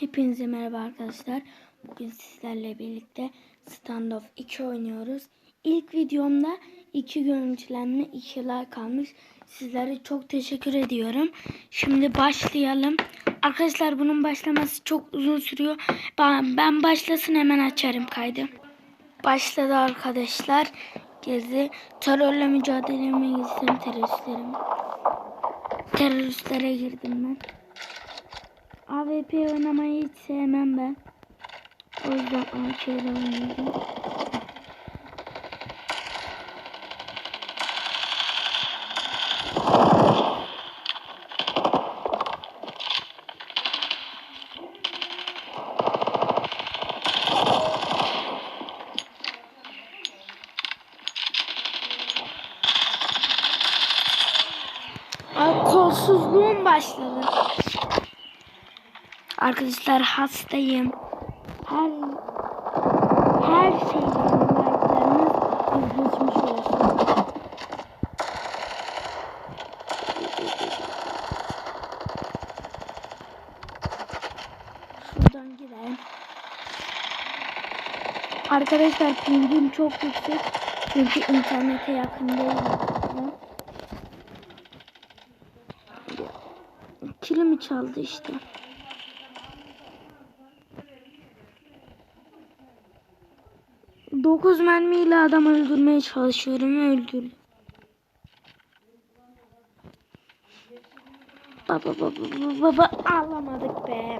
Hepinize merhaba arkadaşlar. Bugün sizlerle birlikte Standoff 2 oynuyoruz. İlk videomda 2 görüntülenme 2 like almış. Sizlere çok teşekkür ediyorum. Şimdi başlayalım. Arkadaşlar bunun başlaması çok uzun sürüyor. Ben, başlasın hemen açarım kaydı. Başladı arkadaşlar. Gezi terörle mücadeleme gittim teröristlerim. Teröristlere girdim ben. AWP oynamayı hiç sevmem ben. O yüzden AK'de oynuyorum. Ay, kolsuzluğum başladı. Arkadaşlar hastayım. Her her şeyden like'larınız geçmiş olsun. Şuradan girelim. Arkadaşlar pingim çok yüksek. Çünkü internete yakın değilim. Kilimi çaldı işte. Dokuz mermiyle adam öldürmeye çalışıyorum. Öldür. Baba baba baba baba alamadık be.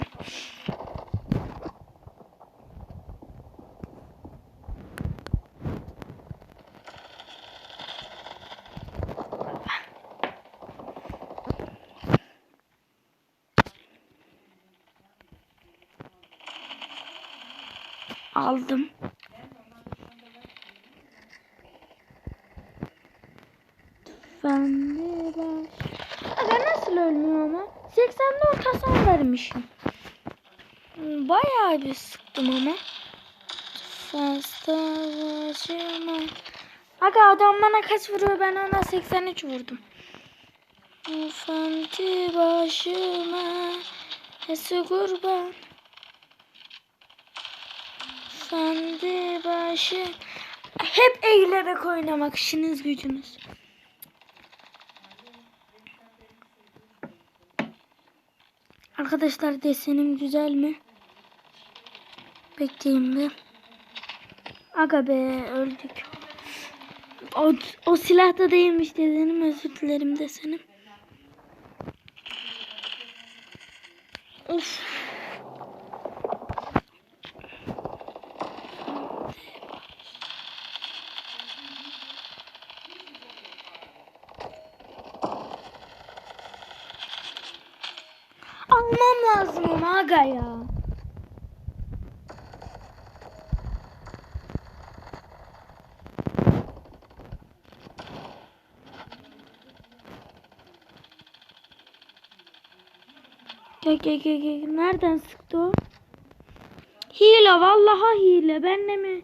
Aldım. Ben de baş. Aga nasıl ölmüyor ama? 84 hasar vermişim. Bayağı bir sıktım ama. Fasta başıma. Aga adam bana kaç vuruyor ben ona 83 vurdum. Ufanti başıma Esi kurban Fendi başı Hep eğilerek oynamak işiniz gücünüz. Arkadaşlar desenim güzel mi? Bekleyin bir. Aga be öldük. O, o silahta değilmiş desenim özür dilerim desenim. Of. Almam lazım aga ya. Gel gel gel gel. Nereden sıktı o? Hile vallahi hile. Ben de mi?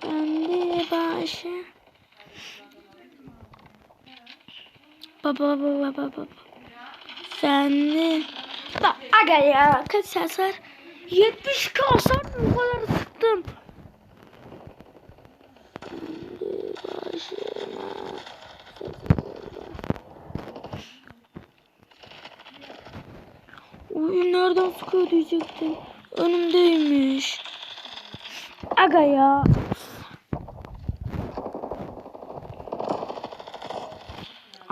Kendi başı. Baba baba baba baba. Bak aga ya kaç hasar? 70 hasar? O kadar sıktım. Oyun nereden sıkıyor diyecektim. Önümdeymiş. Aga ya.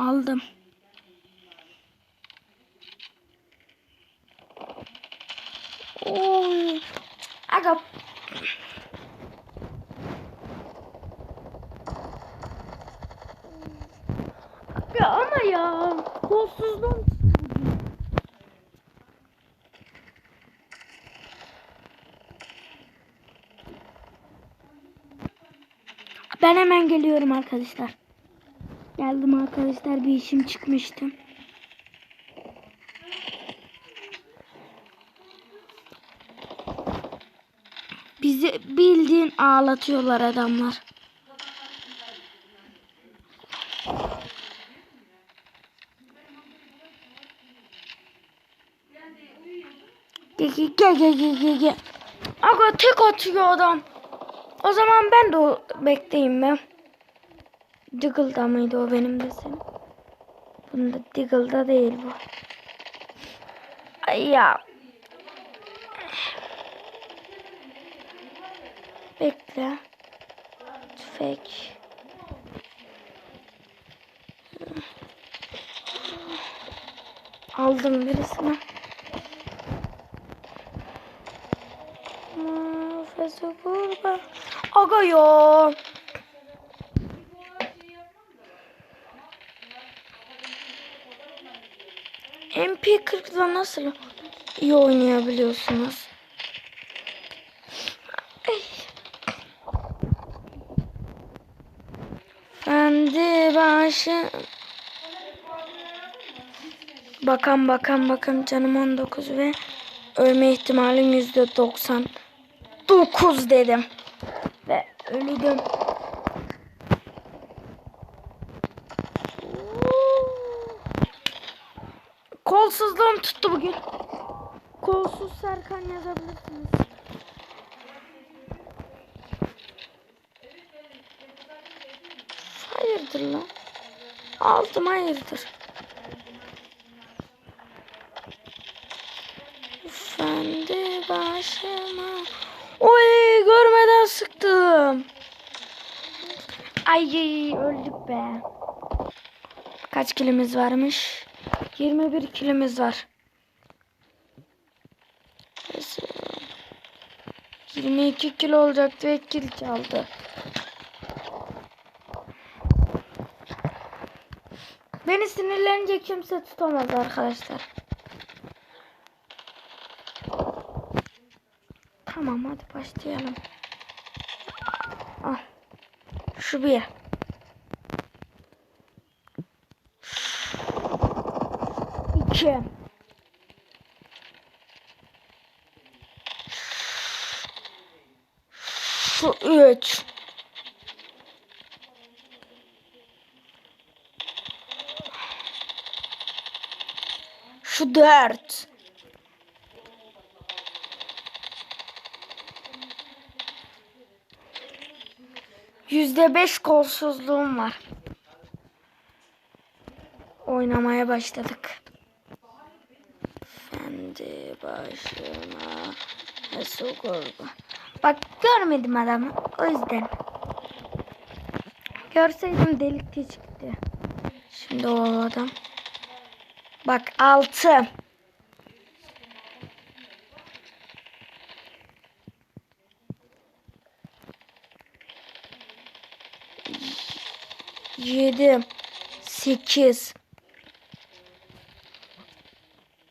Aldım. Oy. Aga. Ya ama ya. Kolsuzluğum Ben hemen geliyorum arkadaşlar. Geldim arkadaşlar bir işim çıkmıştı. Bizi bildiğin ağlatıyorlar adamlar. Gel gel gel gel gel gel. Aga tek atıyor adam. O zaman ben de bekleyeyim ben. Diggle'da mıydı o benim de senin? Bunda Diggle'da değil bu. Ay ya. Bekle. Tüfek. Aldım birisini. Nefesi burada. Aga ya. MP40'la nasıl iyi oynayabiliyorsunuz? Ay. Kendi başı... Bakan bakan bakan canım 19 ve ölme ihtimalim yüzde 99 dedim. Ve öldüm. Kolsuzluğum tuttu bugün. Kolsuz Serkan yazabilirsiniz. Hayırdır lan? Aldım hayırdır. Efendi başıma. Oy görmeden sıktım. Ay öldük be. Kaç kilimiz varmış? 21 kilimiz var. Neyse. 22 kilo olacaktı ve kil çaldı. Beni sinirlenince kimse tutamaz arkadaşlar. Tamam hadi başlayalım. Al. Şu bir. İki. Şu üç. Şu dört. Yüzde beş kolsuzluğum var. Oynamaya başladık. Efendi başıma nasıl kurban. Bak görmedim adamı. O yüzden. Görseydim delikte çıktı. Şimdi o adam. Bak altı. Yedi. Sekiz.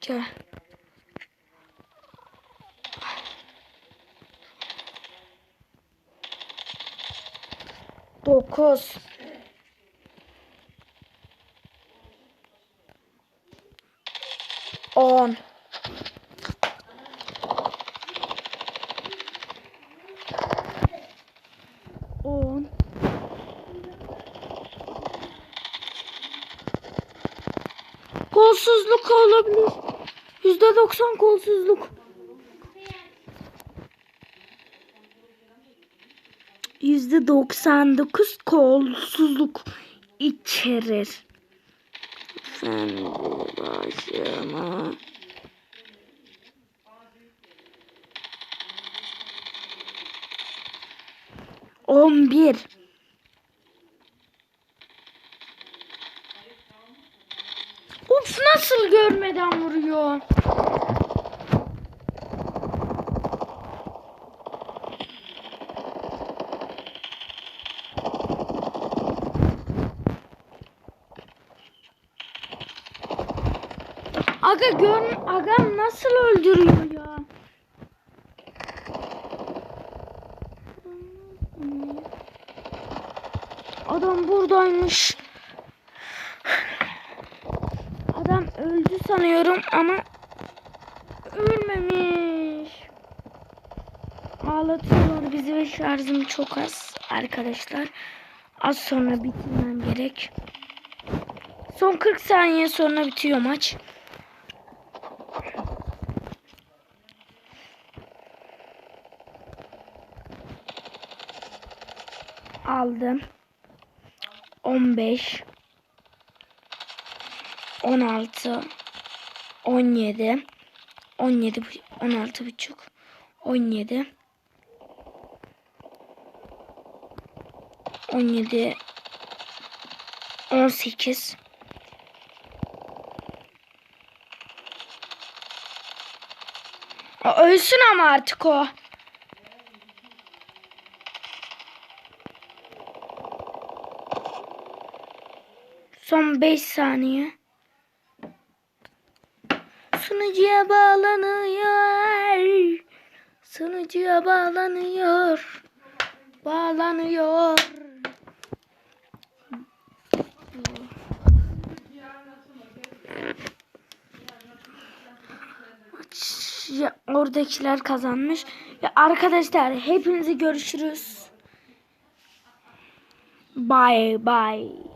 Gel. Dokuz. On. On. Kolsuzluk olabilir. Yüzde doksan kolsuzluk. Yüzde doksan dokuz kolsuzluk içerir. Efendim başıma. On bir. Of nasıl görmeden vuruyor. Aga gör aga nasıl öldürüyor ya? Adam buradaymış. Adam öldü sanıyorum ama ölmemiş. Ağlatıyorlar bizi ve şarjım çok az arkadaşlar. Az sonra bitirmem gerek. Son 40 saniye sonra bitiyor maç. Aldım. 15 16 17 17 bu- 16 buçuk 17 17 18 Aa, Ölsün ama artık o. Son 5 saniye. Sunucuya bağlanıyor. Sunucuya bağlanıyor. Bağlanıyor. Ya, oradakiler kazanmış. Ya arkadaşlar hepinizi görüşürüz. Bye bye.